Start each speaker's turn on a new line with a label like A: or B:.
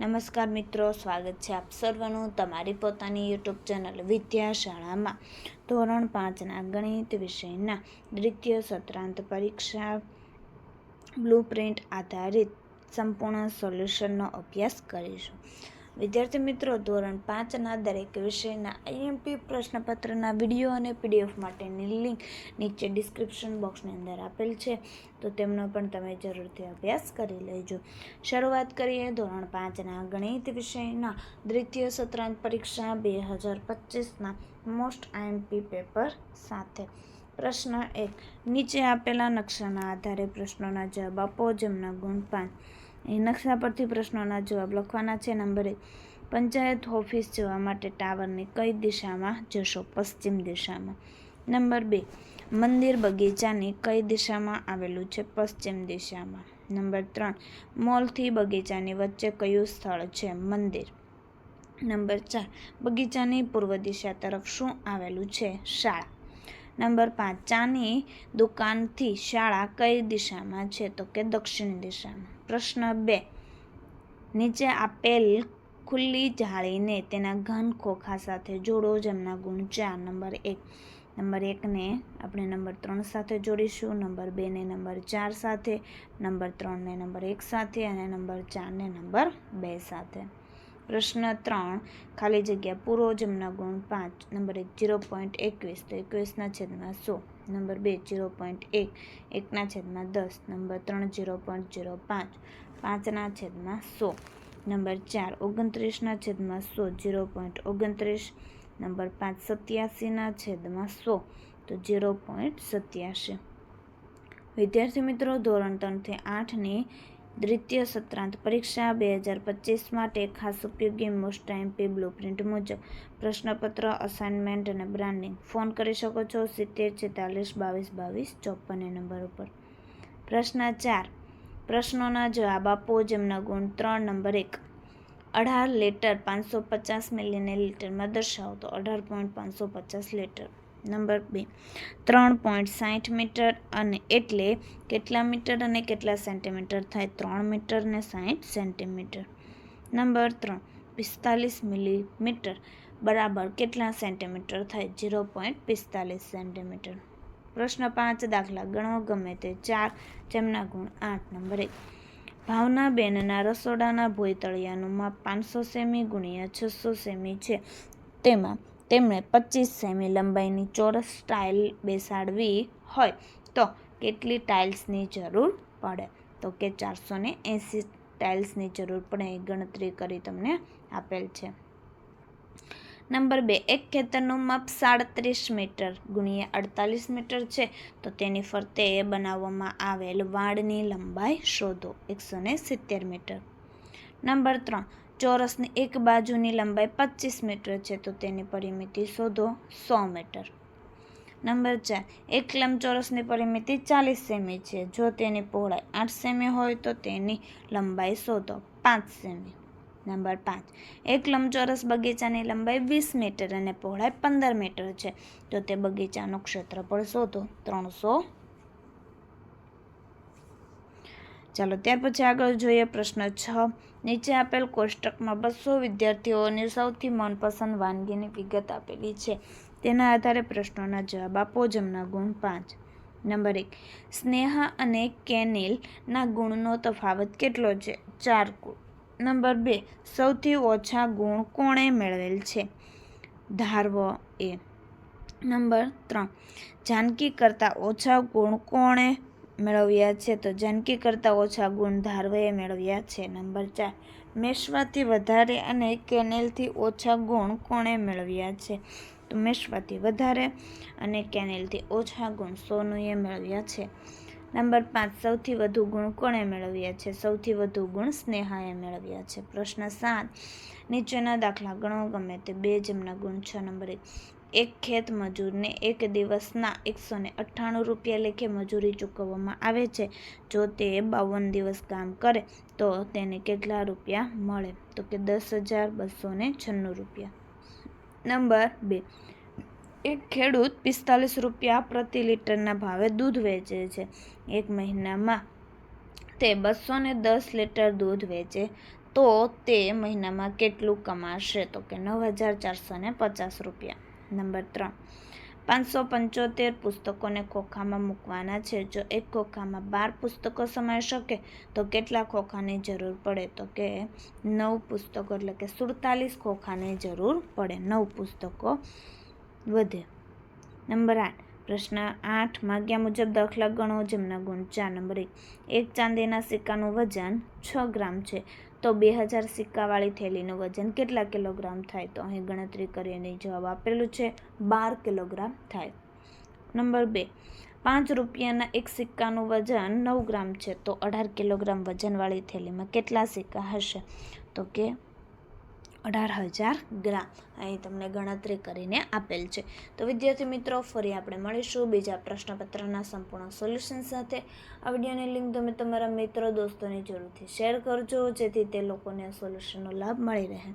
A: નમસ્કાર મિત્રો, સ્વાગત છે આપ સર્વનું તમારી પોતાની યુટ્યુબ ચેનલ વિદ્યાશાળામાં. ધોરણ પાંચના ગણિત વિષયના દ્વિતીય સત્રાંત પરીક્ષા બ્લુપ્રિન્ટ આધારિત સંપૂર્ણ સોલ્યુશનનો અભ્યાસ કરીશું. વિદ્યાર્થી મિત્રો, ધોરણ પાંચના દરેક વિષયના આઈએમપી પ્રશ્નપત્રના વીડિયો અને પીડીએફ માટેની લિંક નીચે ડિસ્ક્રિપ્શન બોક્સની અંદર આપેલ છે. તો તેમનો પણ તમે જરૂરથી અભ્યાસ કરી લેજો. શરૂઆત કરીએ ધોરણ પાંચના ગણિત વિષયના. દ્વિતીય સત્રાંત પરીક્ષા બે હજાર પચીસના મોસ્ટ આઈએમપી પેપર સાથે. પ્રશ્ન એક. નીચે આપેલા નકશાના આધારે પ્રશ્નોના જવાબ આપો જેમના ગુણ પાંચ એ નકશા પરથી પ્રશ્નોના જવાબ લખવાના છે નંબર. એક પંચાયત ઓફિસ જવા માટે ટાવરની કઈ દિશામાં જશો? પશ્ચિમ દિશામાં. નંબર બે, મંદિર બગીચાની કઈ દિશામાં આવેલું છે? પશ્ચિમ દિશામાં. નંબર ત્રણ, મોલથી બગીચાની વચ્ચે કયું સ્થળ છે? મંદિર. નંબર ચાર, બગીચાની પૂર્વ દિશા તરફ શું આવેલું છે? શાળા. નંબર પાંચ ચાની દુકાનથી શાળા કઈ દિશામાં છે? તો કે દક્ષિણ દિશામાં. પ્રશ્ન બે. નીચે આપેલ ખુલ્લી જાળીને તેના ઘન ખોખા સાથે જોડો જેમના ગુણ ચાર. નંબર એક. નંબર એકને આપણે નંબર ત્રણ સાથે જોડીશું. નંબર બેને નંબર ચાર સાથે. નંબર ત્રણને નંબર એક સાથે અને નંબર ચારને નંબર બે સાથે. પ્રશ્ન ત્રણ, ખાલી જગ્યા પૂરો જમના ગુણ પાંચ, નંબર એક જીરો પોઈન્ટ એકવીસ તો એકવીસના છેદમાં સો, નંબર બે જીરો પોઈન્ટ એક, એકના છેદમાં દસ, નંબર ત્રણ જીરો પોઈન્ટ જીરો પાંચ, પાંચના છેદમાં સો, નંબર ચાર ઓગણત્રીસના છેદમાં સો, જીરો પોઈન્ટ ઓગણત્રીસ, નંબર પાંચ સત્યાસીના છેદમાં સો, તો જીરો પોઈન્ટ સત્યાસી. વિદ્યાર્થી મિત્રો, ધોરણ ત્રણથી આઠની દ્વિતીય સત્રાંત પરીક્ષા બે હજાર પચીસ માટે ખાસ ઉપયોગી મોસ્ટ ટાઈમ બ્લુ પ્રિન્ટ મુજબ પ્રશ્નપત્ર અસાઇનમેન્ટ અને બ્રાન્ડિંગ ફોન કરી શકો છો સિત્તેર, છેતાલીસ, બાવીસ બાવીસ ચોપન એ નંબર ઉપર. પ્રશ્ન ચાર. પ્રશ્નોના જવાબ આપો જેમના ગુણ ત્રણ, નંબર એક. અઢાર લીટર પાંચસો પચાસ મિલીને લીટરમાં દર્શાવો તો અઢાર પોઈન્ટ પાંચસો પચાસ લીટર. નંબર બે. ત્રણ પોઈન્ટ સાઠ મીટર અને એટલે કેટલા મીટર અને કેટલા સેન્ટીમીટર થાય? ત્રણ મીટર ને સાઠ સેન્ટીમીટર. નંબર ત્રણ. પિસ્તાલીસ મિલીમીટર બરાબર કેટલા સેન્ટીમીટર થાય? જીરો પોઈન્ટ પિસ્તાલીસ સેન્ટીમીટર. પ્રશ્ન પાંચ, દાખલા ગણો ગમે તે ચાર, જેમના ગુણ આઠ. નંબર એક. ભાવનાબેનના રસોડાના ભોયતળિયાનું માપ પાંચસો સેમી ગુણ્યા છસો સેમી છે. તેમાં તેમણે પચીસ સેમી લંબાઈની ચોરસ ટાઇલ બેસાડવી હોય તો કેટલી ટાઇલ્સની જરૂર પડે? તો કે ચારસો ને એંસી ટાઇલ્સની જરૂર પડે એ ગણતરી કરી તમને આપેલ છે. નંબર બે, એક ખેતરનું માપ સાડત્રીસ મીટર ગુણ્યા અડતાલીસ મીટર છે, તો તેની ફરતે બનાવવામાં આવેલ વાડની લંબાઈ શોધો એકસો ને સિત્તેર મીટર. નંબર ત્રણ ચોરસની એક બાજુની લંબાઈ પચીસ મીટર છે, તો તેની પરિમિતિ શોધો સો મીટર. નંબર ચાર, એક લંબચોરસની પરિમિતિ ચાલીસ સેમી છે. જો તેની પહોળાઈ આઠ સેમી હોય, તો તેની લંબાઈ શોધો પાંચ સેમી. નંબર પાંચ, એક લંબચોરસ બગીચાની લંબાઈ વીસ મીટર અને પહોળાઈ પંદર મીટર છે, તો તે બગીચાનું ક્ષેત્રફળ શોધો ત્રણસો ચાલો, ત્યાર પછી આગળ જોઈએ પ્રશ્ન છ. નીચે આપેલ કોષ્ટકમાં બસો વિદ્યાર્થીઓની સૌથી મનપસંદ વાનગીની વિગત આપેલી છે. તેના આધારે પ્રશ્નોના જવાબ આપો જેમના ગુણ પાંચ. નંબર એક, સ્નેહા અને કેનિલના ગુણનો તફાવત કેટલો છે? ચાર ગુણ નંબર બે, સૌથી ઓછા ગુણ કોણે મેળવેલ છે? ધારવો એ. નંબર ત્રણ, જાનકી કરતાં ઓછા ગુણ કોણે મેળવ્યા છે. તો જાનકી કરતાં ઓછા ગુણ ધારવાએ મેળવ્યા છે. નંબર ચાર. મેશ્વાથી વધારે અને કેનેલથી ઓછા ગુણ કોણે મેળવ્યા છે? તો મેશ્વાથી વધારે અને કેનેલથી ઓછા ગુણ સોનુએ મેળવ્યા છે. નંબર પાંચ. સૌથી વધુ ગુણ કોણે મેળવ્યા છે? સૌથી વધુ ગુણ સ્નેહાએ મેળવ્યા છે. પ્રશ્ન સાત. નીચેના દાખલા ગણો ગમે તે. બે જેમના ગુણ છ. નંબર એક. એક ખેત મજૂરને એક દિવસના એકસો ને અઠ્ઠાણું રૂપિયા લેખે મજૂરી ચૂકવવામાં આવે છે. જો તે બાવન દિવસ કામ કરે, તો તેને કેટલા રૂપિયા મળે? તો કે દસ હજાર બસો ને છન્નું રૂપિયા. નંબર બે. એક ખેડૂત પિસ્તાલીસ રૂપિયા પ્રતિ લીટરના ભાવે દૂધ વેચે છે. એક મહિનામાં તે બસો ને દસ લીટર દૂધ વેચે, તો તે મહિનામાં કેટલું કમાશે? તો કે નવ હજાર ચારસો ને પચાસ રૂપિયા. નંબર ત્રણ. પાંચસો પંચોતેર પુસ્તકોને ખોખામાં મૂકવાના છે. જો એક ખોખામાં બાર પુસ્તકો સમાઈ શકે, તો કેટલા ખોખાની જરૂર પડે? તો કે નવ પુસ્તકો, એટલે કે સુડતાલીસ ખોખાની જરૂર પડે. નવ પુસ્તકો વધે. નંબર આઠ. પ્રશ્ન આઠ. માગ્યા મુજબ દાખલા ગણો. જેમના ગુણ ચાર. નંબર એક. એક ચાંદીના સિક્કાનું વજન છ ગ્રામ છે. તો બે હજાર સિક્કાવાળી થેલીનું વજન કેટલા કિલોગ્રામ થાય? તો અહીં ગણતરી કરીને જવાબ આપેલું છે, બાર કિલોગ્રામ થાય. નંબર બે, પાંચ રૂપિયાના એક સિક્કાનું વજન નવ ગ્રામ છે, તો અઢાર કિલોગ્રામ વજનવાળી થેલીમાં કેટલા સિક્કા હશે? તો કે અઢાર હજાર ગ્રામ. અહીં તમને ગણતરી કરીને આપેલ છે. તો વિદ્યાર્થી મિત્રો, ફરી આપણે મળીશું બીજા પ્રશ્નપત્રના સંપૂર્ણ સોલ્યુશન સાથે. આ વિડીયોની લિંક તમે તમારા મિત્રો, દોસ્તોને જરૂરથી શેર કરજો, જેથી તે લોકોને સોલ્યુશનનો લાભ મળી રહે.